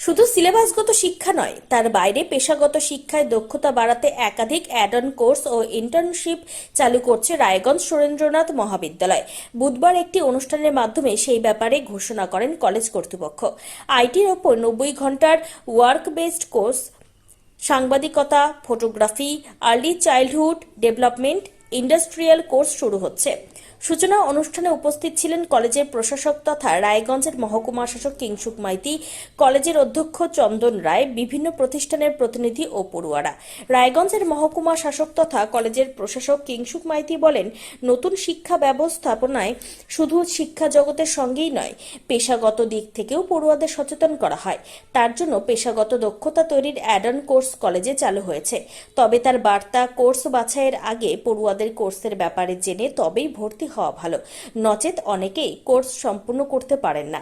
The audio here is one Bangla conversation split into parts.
শুধু সিলেবাসগত শিক্ষা নয়, তার বাইরে পেশাগত শিক্ষায় দক্ষতা বাড়াতে একাধিক অ্যাড অন কোর্স ও ইন্টার্নশিপ চালু করছে রায়গঞ্জ সুরেন্দ্রনাথ মহাবিদ্যালয়। বুধবার একটি অনুষ্ঠানের মাধ্যমে সেই ব্যাপারে ঘোষণা করেন কলেজ কর্তৃপক্ষ। আইটির ওপর নব্বই ঘণ্টার ওয়ার্ক বেসড কোর্স সাংবাদিকতা photography early childhood development industrial course শুরু হচ্ছে। সূচনা অনুষ্ঠানে উপস্থিত ছিলেন কলেজের প্রশাসক তথা রায়গঞ্জের মহকুমা শাসক কিংসুক মাইতি, কলেজের অধ্যক্ষ চন্দন রায়, বিভিন্ন প্রতিষ্ঠানের প্রতিনিধি ও পড়ুয়ারা। রায়গঞ্জের মহকুমা শাসক তথা কলেজের প্রশাসক কিংসুক মাইতি বলেন, নতুন শিক্ষা ব্যবস্থাপনায় শুধু শিক্ষা জগতের সঙ্গেই নয়, পেশাগত দিক থেকেও পড়ুয়াদের সচেতন করা হয়। তার জন্য পেশাগত দক্ষতা তৈরির অ্যাডন কোর্স কলেজে চালু হয়েছে। তবে তার বার্তা কোর্স বাছাইয়ের আগে পড়ুয়াদের কোর্সের ব্যাপারে জেনে তবেই ভর্তি হওয়া ভালো। নচেত অনেকেই কোর্স সম্পূর্ণ করতে পারেন না।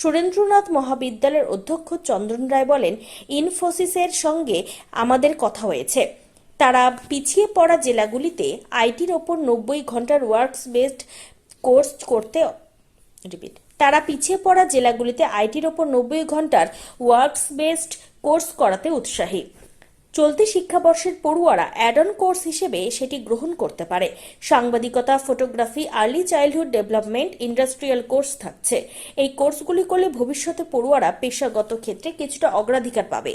সুরেন্দ্রনাথ মহাবিদ্যালয়ের অধ্যক্ষ চন্দ্রন রায় বলেন, ইনফোসিসের সঙ্গে আমাদের কথা হয়েছে। তারা পিছিয়ে পড়া জেলাগুলিতে আইটির ওপর নব্বই ঘণ্টার ওয়ার্কস বেসড কোর্স করতে রিপিট তারা পিছিয়ে পড়া জেলাগুলিতে আইটির ওপর নব্বই ঘণ্টার ওয়ার্কস বেসড কোর্স করাতে উৎসাহী। চলতি শিক্ষাবর্ষের পড়ুয়ারা অ্যাড অন কোর্স হিসেবে সেটি গ্রহণ করতে পারে। সাংবাদিকতা photography early childhood development industrial course থাকছে। এই কোর্সগুলি করলে ভবিষ্যতে পড়ুয়ারা পেশাগত ক্ষেত্রে কিছুটা অগ্রাধিকার পাবে।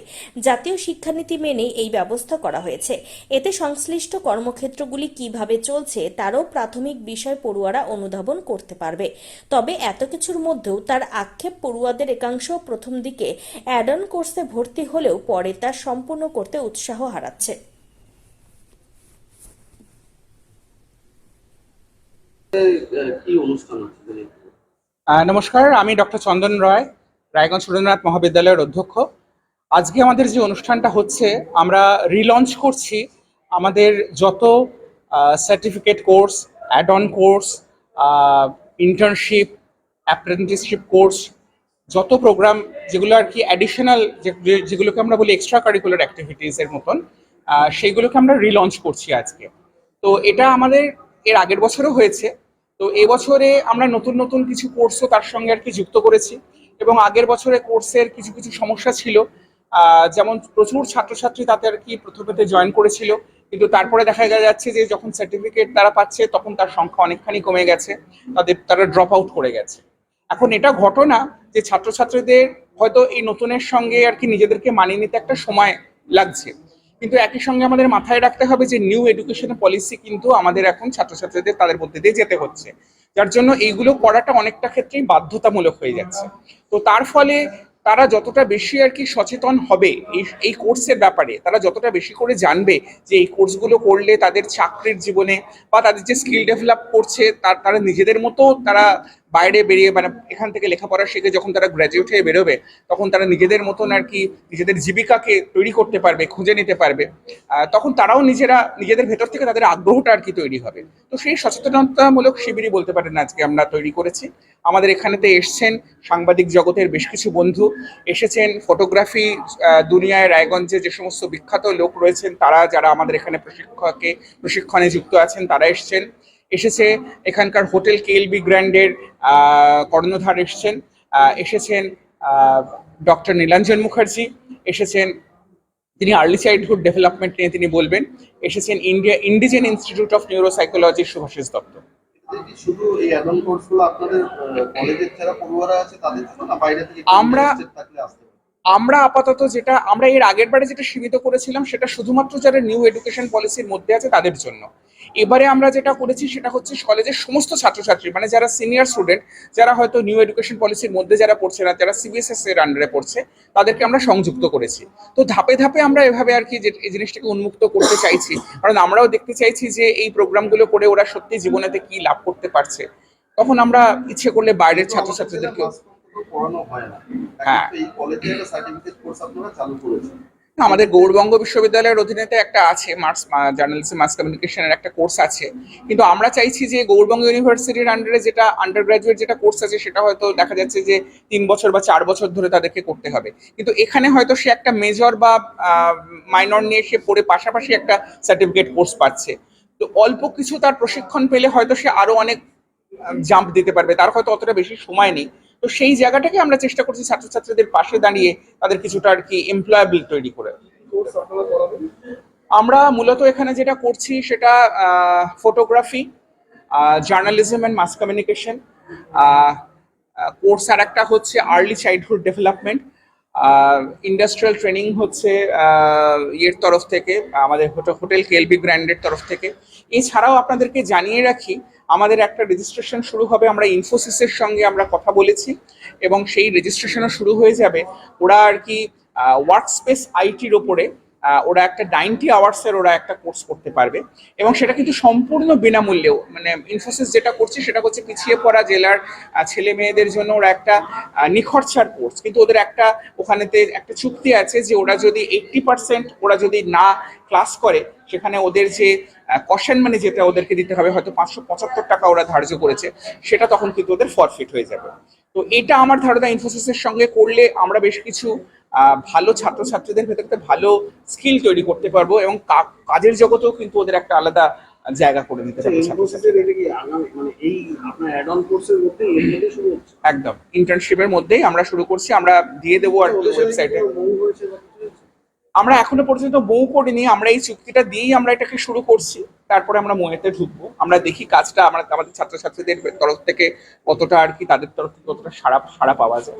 জাতীয় শিক্ষানীতি মেনে এই ব্যবস্থা করা হয়েছে। এতে সংশ্লিষ্ট কর্মক্ষেত্রগুলি কীভাবে চলছে তারও প্রাথমিক বিষয় পড়ুয়ারা অনুধাবন করতে পারবে। তবে এত কিছুর মধ্যেও তার আক্ষেপ পড়ুয়াদের একাংশ প্রথম দিকে অ্যাড অন কোর্সে ভর্তি হলেও পরে তা সম্পূর্ণ করতে উৎসাহ হারাচ্ছে। নমস্কার আমি ডক্টর চন্দন রায় রায়গঞ্জ সুরেন্দ্রনাথ মহাবিদ্যালয়ের অধ্যক্ষ। আজকে আমাদের যে অনুষ্ঠানটা হচ্ছে আমরা রিলঞ্চ করছি আমাদের যত certificate course add on course internship apprenticeship course যত প্রোগ্রাম যেগুলো আর কি অ্যাডিশনাল যেগুলোকে আমরা বলি এক্সট্রা কারিকুলার অ্যাক্টিভিটিসের মতন সেইগুলোকে আমরা রিলঞ্চ করছি আজকে। তো এটা আমাদের এর আগের বছরও হয়েছে। তো এবছরে আমরা নতুন নতুন কিছু কোর্সও তার সঙ্গে আর কি যুক্ত করেছি এবং আগের বছরে কোর্সের কিছু কিছু সমস্যা ছিল। যেমন প্রচুর ছাত্রছাত্রী তাতে আর কি প্রথমেতে জয়েন করেছিল। কিন্তু তারপরে দেখা যাচ্ছে যে যখন সার্টিফিকেট তারা পাচ্ছে, তখন তার সংখ্যা অনেকখানি কমে গেছে। তাদের, তারা ড্রপ আউট করে গেছে। এখন এটা ঘটনা যে ছাত্রছাত্রীদের হয়তো এই নতুনের সঙ্গে আর কি নিজেদেরকে মানিয়ে নিতে একটা সময় লাগছে। কিন্তু একই সঙ্গে আমাদের মাথায় রাখতে হবে যে নিউ এডুকেশন পলিসি কিন্তু আমাদের এখন ছাত্রছাত্রীদের তাদের মধ্যে দিয়ে যেতে হচ্ছে। যার জন্য এইগুলো করাটা অনেকটা ক্ষেত্রেই বাধ্যতামূলক হয়ে যাচ্ছে। তো তার ফলে তারা যতটা বেশি আর কি সচেতন হবে এই এই কোর্সের ব্যাপারে, তারা যতটা বেশি করে জানবে যে এই কোর্সগুলো করলে তাদের চাকরির জীবনে বা তাদের যে স্কিল ডেভেলপ করছে, তার, তারা নিজেদের মতো তারা বাইরে বেরিয়ে মানে এখান থেকে লেখাপড়া শিখে যখন তারা গ্র্যাজুয়েট হয়ে বেরোবে, তখন তারা নিজেদের মতন আর কি নিজেদের জীবিকাকে তৈরি করতে পারবে, খুঁজে নিতে পারবে। তখন তারাও নিজেরা নিজেদের ভেতর থেকে তাদের আগ্রহটা আর কি তৈরি হবে। তো সেই সচেতনতামূলক শিবিরই বলতে পারেন আজকে আমরা তৈরি করেছি। আমাদের এখানেতে এসছেন সাংবাদিক জগতের বেশ কিছু বন্ধু। এসেছেন ফটোগ্রাফি দুনিয়ায় রায়গঞ্জে যে সমস্ত বিখ্যাত লোক রয়েছেন, তারা যারা আমাদের এখানে প্রশিক্ষকে, প্রশিক্ষণে যুক্ত আছেন, তারা এসছেন। এসেছে এখানকার হোটেল কেএলবি গ্র্যান্ডের কর্ণধার এসছেন এসেছেন ডক্টর নীলাঞ্জন মুখার্জি এসেছেন তিনি আর্লি চাইল্ডহুড ডেভেলপমেন্ট নিয়ে তিনি বলবেন এসেছেন ইন্ডিয়া ইন্ডিজেন ইনস্টিটিউট অফ নিউরোসাইকোলজির শুভাশিস দত্ত। এটা শুধু এই অ্যাডন কোর্সগুলো আপনাদের কলেজের যারা পড়ুয়ারা আছে তাদের জন্য না বাইরে থেকে আমরা- আমরা আপাতত যেটা, আমরা এর আগের বারে যেটা সীমিত করেছিলাম, সেটা শুধুমাত্র যারা নিউ এডুকেশন পলিসির মধ্যে আছে তাদের জন্য। এবারে আমরা যেটা করেছি, সেটা হচ্ছে কলেজের সমস্ত ছাত্রছাত্রী মানে যারা সিনিয়র স্টুডেন্ট যারা হয়তো নিউ এডুকেশন পলিসির মধ্যে যারা পড়ছে না, যারা সিবিএসএস এর আন্ডারে পড়ছে, তাদেরকে আমরা সংযুক্ত করেছি। তো ধাপে ধাপে আমরা এভাবে আর কি এই জিনিসটাকে উন্মুক্ত করতে চাইছি। কারণ আমরাও দেখতে চাইছি যে, এই প্রোগ্রামগুলো করে ওরা সত্যি জীবনেতে কি লাভ করতে পারছে। তখন আমরা ইচ্ছে করলে বাইরের ছাত্রছাত্রীদেরকে হয় আমাদের গৌরবঙ্গ বিশ্ববিদ্যালয়ের অধীনেতে একটা আছে মার্স জার্নালিজম মাস কমিউনিকেশনের একটা কোর্স আছে। কিন্তু আমরা চাইছি যে গৌরবঙ্গ ইউনিভার্সিটির আন্ডারে যেটা আন্ডার গ্রাজুয়েট যেটা কোর্স আছে সেটা হয়তো দেখা যাচ্ছে যে তিন বছর বা চার বছর ধরে তাদেরকে করতে হবে। কিন্তু এখানে হয়তো সে একটা মেজর বা মাইনর নিয়ে সে পড়ে পাশাপাশি একটা সার্টিফিকেট কোর্স পাচ্ছে। তো অল্প কিছু তার প্রশিক্ষণ পেলে হয়তো সে আরও অনেক জাম্প দিতে পারবে। তার হয়তো অতটা বেশি সময় নেই। তো সেই জায়গাটাকে আমরা চেষ্টা করছি ছাত্রছাত্রীদের পাশে দাঁড়িয়ে তাদের কিছুটা আর কি এমপ্লয়াবল তৈরি করে। আমরা মূলত এখানে যেটা করছি সেটা photography journalism and mass communication course আর একটা হচ্ছে early childhood development industrial training হচ্ছে ইয়ের তরফ থেকে, আমাদের হোটেল কেলবি ব্র্যান্ডের তরফ থেকে। এছাড়াও আপনাদেরকে জানিয়ে রাখি, আমাদের একটা রেজিস্ট্রেশন শুরু হবে, আমরা ইনফোসিসের সঙ্গে আমরা কথা বলেছি, এবং সেই রেজিস্ট্রেশনও শুরু হয়ে যাবে। ওরা আর কি ওয়ার্ক স্পেস আইটির ওপরে ওরা একটা নাইনটি আওয়ার্সের ওরা একটা কোর্স করতে পারবে। এবং সেটা কিন্তু সম্পূর্ণ বিনামূল্যেও মানে ইনফোসিস যেটা করছে সেটা হচ্ছে পিছিয়ে পড়া জেলার ছেলে মেয়েদের জন্য ওরা একটা নিখরচার কোর্স কিন্তু ওদের একটা ওখানেতে একটা চুক্তি আছে যে ওরা যদি এইট্টি পার্সেন্ট ওরা যদি না ক্লাস করে, সেখানে ওদের যে কশন মানে যেটা ওদেরকে দিতে হবে, হয়তো পাঁচশো পঁচাত্তর টাকা ওরা ধার্য করেছে, সেটা তখন কিন্তু ওদের ফরফিট হয়ে যাবে। তো এটা আমার ধারণা ইনফোসিসের সঙ্গে করলে আমরা বেশ কিছু ভালো ছাত্রছাত্রীদের ভেতর একটা ভালো স্কিল তৈরি করতে পারব এবং কাজের জগতেও কিন্তু ওদের একটা আলাদা জায়গা করে দিতে কি আগামী মানে একদম। ইন্টার্নশিপের মধ্যেই আমরা শুরু করছি আমরা দিয়ে দেবো আর ওয়েবসাইটে? আমরা এখনও পর্যন্ত বউ করিনি আমরা এই চুক্তিটা দিয়েই আমরা এটাকে শুরু করছি। তারপরে আমরা ময়েতে ঢুকবো। আমরা দেখি কাজটা আমরা আমাদের ছাত্রছাত্রীদের তরফ থেকে কতটা আর কি তাদের তরফ থেকে কতটা সাড়া সাড়া পাওয়া যায়।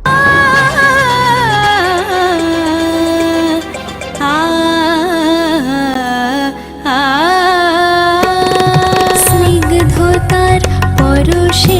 পরশে